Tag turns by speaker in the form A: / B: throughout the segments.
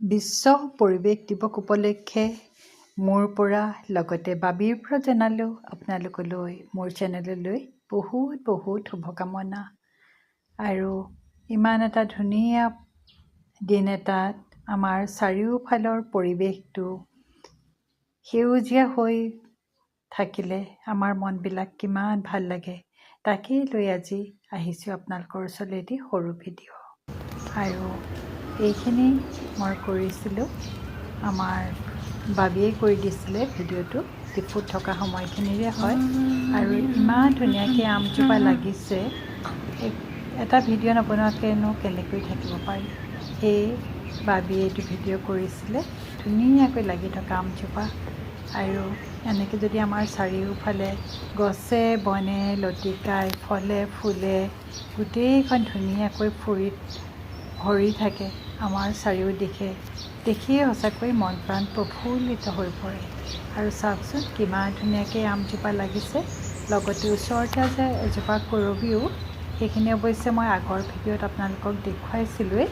A: বিশ্ব পৰিৱেশ দিৱস উপলক্ষে মোৰ পৰা লগতে বাবীৰ পৰা জনালোঁ আপোনালোকলৈ মোৰ চেনেললৈ বহুত বহুত শুভকামনা। আৰু ইমান এটা ধুনীয়া দিন এটাত আমাৰ চাৰিওফালৰ পৰিৱেশটো সেউজীয়া হৈ থাকিলে আমাৰ মনবিলাক কিমান ভাল লাগে। তাকেই লৈ আজি আহিছোঁ আপোনালোকৰ ওচৰলৈদি সৰু ভিডিঅ' আৰু এইখিনি মই কৰিছিলোঁ। আমাৰ বাবীয়ে কৰি দিছিলে ভিডিঅ'টো টিপুত থকা সময়খিনিৰে হয়। আৰু ইমান ধুনীয়াকৈ আমজোপা লাগিছে। এটা ভিডিঅ' নবনোৱাকৈনো কেনেকৈ থাকিব পাৰি? সেয়ে বাবীয়ে এইটো ভিডিঅ' কৰিছিলে। ধুনীয়াকৈ লাগি থকা আমজোপা। আৰু এনেকৈ যদি আমাৰ চাৰিওফালে গছে বনে লতিকাই ফলে ফুলে গোটেইখন ধুনীয়াকৈ ফুৰিত ভৰি থাকে। আমাৰ চাৰিওদিশে দেখিয়ে সঁচাকৈ মন প্ৰাণ প্ৰফুল্লিত হৈ পৰে। আৰু চাওকচোন কিমান ধুনীয়াকৈ আমজোপা লাগিছে। লগতে ওচৰতে যে এজোপা কৰবিও, সেইখিনি অৱশ্যে মই আগৰ ভিডিঅ'ত আপোনালোকক দেখুৱাইছিলোঁৱেই।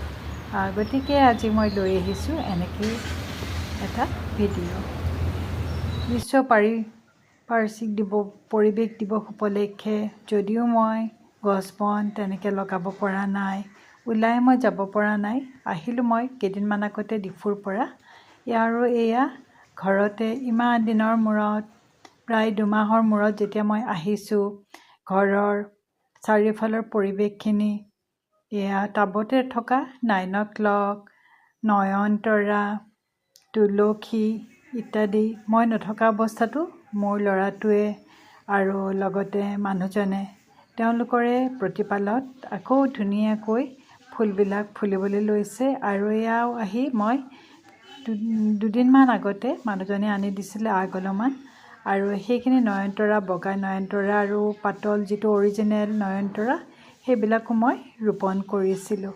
A: গতিকে আজি মই লৈ আহিছোঁ এনেকেই এটা ভিডিঅ' বিশ্ব পাৰি দিৱস পৰিৱেশ দিৱস উপলক্ষে যদিও মই গছ বন তেনেকৈ লগাব পৰা নাই ওলাই মই যাব পৰা নাই। আহিলোঁ মই কেইদিনমান আগতে ডিফুৰ পৰা। আৰু এয়া ঘৰতে ইমান দিনৰ মূৰত প্ৰায় দুমাহৰ মূৰত যেতিয়া মই আহিছোঁ ঘৰৰ চাৰিওফালৰ পৰিৱেশখিনি এয়া টাবতে থকা নাইনক্লক নয়নতৰা তুলসী ইত্যাদি মই নথকা অৱস্থাতো মোৰ ল'ৰাটোৱে আৰু লগতে মানুহজনে তেওঁলোকৰে প্ৰতিপালত আকৌ ধুনীয়াকৈ ফুলবিলাক ফুলিবলৈ লৈছে আৰু এয়াও আহি মই দুদিনমান আগতে মানুহজনে আনি দিছিলে আগ অলপমান আৰু সেইখিনি নয়নতৰা বগা নয়নতৰা আৰু পাতল যিটো অৰিজিনেল নয়নতৰা সেইবিলাকো মই ৰোপণ কৰিছিলোঁ।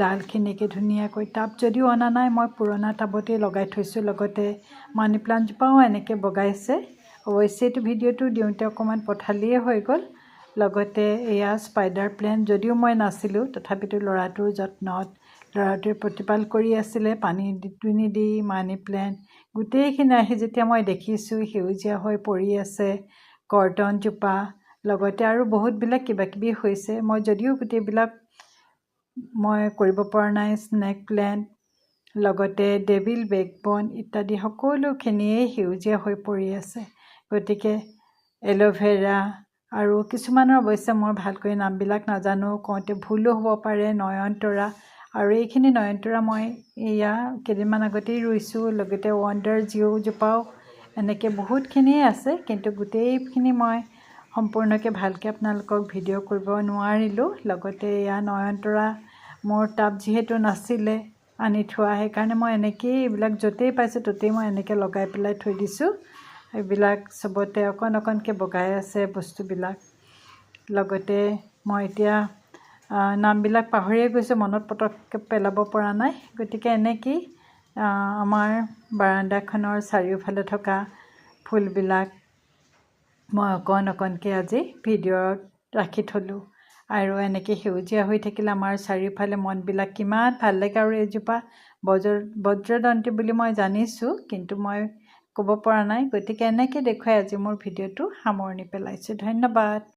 A: ডালখিনিকে ধুনীয়াকৈ টাব যদিও অনা নাই মই পুৰণা টাবতেই লগাই থৈছোঁ। লগতে মানি প্লাণ্টজোপাও এনেকৈ বগাইছে। অৱশ্যে এইটো ভিডিঅ'টো দিওঁতে অকণমান পথালিয়ে হৈ গ'ল। লগতে এয়া স্পাইডাৰ প্লেণ্ট যদিও মই নাছিলোঁ তথাপিতো ল'ৰাটোৰ যত্নত ল'ৰাটোৱে প্ৰতিপাল কৰি আছিলে পানী দুনি দি মানি প্লেণ্ট গোটেইখিনি আহি যেতিয়া মই দেখিছোঁ সেউজীয়া হৈ পৰি আছে কৰ্তনজোপা লগতে আৰু বহুতবিলাক কিবাকিবি হৈছে। মই যদিও গোটেইবিলাক মই কৰিব পৰা নাই স্নেক প্লেণ্ট লগতে ডেভিল বেকবন ইত্যাদি সকলোখিনিয়েই সেউজীয়া হৈ পৰি আছে। গতিকে এল'ভেৰা আৰু কিছুমানৰ অৱশ্যে মই ভালকৈ নামবিলাক নাজানো কওঁতে ভুলো হ'ব পাৰে নয়নতৰা। আৰু এইখিনি নয়নতৰা মই এয়া কেইদিনমান আগতেই ৰুইছোঁ লগতে ৱাণ্ডাৰ জিঅ'জোপাও এনেকৈ বহুতখিনিয়ে আছে কিন্তু গোটেইখিনি মই সম্পূৰ্ণকৈ ভালকৈ আপোনালোকক ভিডিঅ' কৰিব নোৱাৰিলোঁ। লগতে এয়া নয়নতৰা মোৰ টাব যিহেতু নাছিলে আনি থোৱা সেইকাৰণে মই এনেকৈয়ে এইবিলাক য'তেই পাইছোঁ ত'তেই মই এনেকৈ লগাই পেলাই থৈ দিছোঁ। এইবিলাক চবতে অকণ অকণকৈ বগাই আছে বস্তুবিলাক। লগতে মই এতিয়া নামবিলাক পাহৰিয়ে গৈছোঁ মনত পটককৈ পেলাব পৰা নাই। গতিকে এনেকৈয়ে আমাৰ বাৰাণ্ডাখনৰ চাৰিওফালে থকা ফুলবিলাক মই অকণ অকণকৈ আজি ভিডিঅ'ত ৰাখি থ'লোঁ। আৰু এনেকৈ সেউজীয়া হৈ থাকিলে আমাৰ চাৰিওফালে মনবিলাক কিমান ভাল লাগে আৰু এইজোপা বজ্ৰ বজ্ৰদন্তী বুলি মই জানিছোঁ কিন্তু মই ক'ব পৰা নাই। গতিকে এনেকৈ দেখুৱাই আজি মোৰ ভিডিঅ'টো সামৰণি পেলাইছোঁ। ধন্যবাদ।